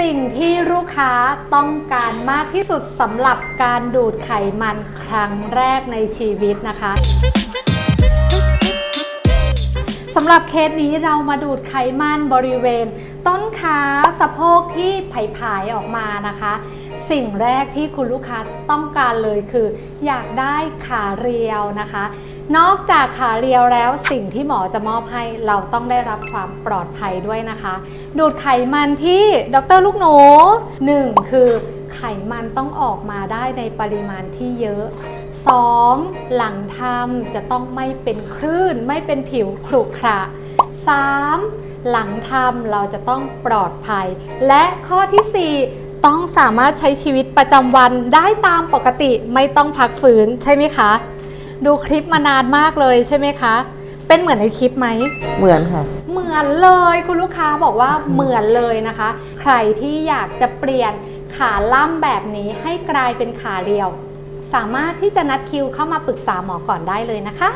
สิ่งที่ลูกค้าต้องการมากที่สุดสำหรับการดูดไขมันครั้งแรกในชีวิตนะคะสำหรับเคสนี้เรามาดูดไขมันบริเวณ ต้นขาสะโพกที่ผายๆออกมานะคะ สิ่งแรกที่คุณลูกค้าต้องการเลยคือ อยากได้ขาเรียวนะคะ นอกจากขาเรียวแล้วสิ่งที่หมอจะมอบให้เราต้องได้รับความปลอดภัยด้วยนะคะ ดูดไขมันที่ดรลูกหนูหนึ่งคือไขมันต้องออกมาได้ในปริมาณที่เยอะ 2. หลังทำจะต้องไม่เป็นคลื่น ไม่เป็นผิวขรุขระ 3. หลังทำเราจะต้องปลอดภัย และข้อทีสี่4 ต้องสามารถใช้ชีวิตประจำวันได้ตามปกติไม่ต้องพักฟื้นใช่ไหมคะ ดูคลิปมานานมากเลยใช่ไหมคะ เป็นเหมือนในคลิปไหม เหมือนค่ะ เหมือนเลยคุณลูกค้าบอกว่าเหมือนเลยนะคะ ใครที่อยากจะเปลี่ยนขาล่ำแบบนี้ให้กลายเป็นขาเรียว สามารถที่จะนัดคิวเข้ามาปรึกษาหมอก่อนได้เลยนะคะ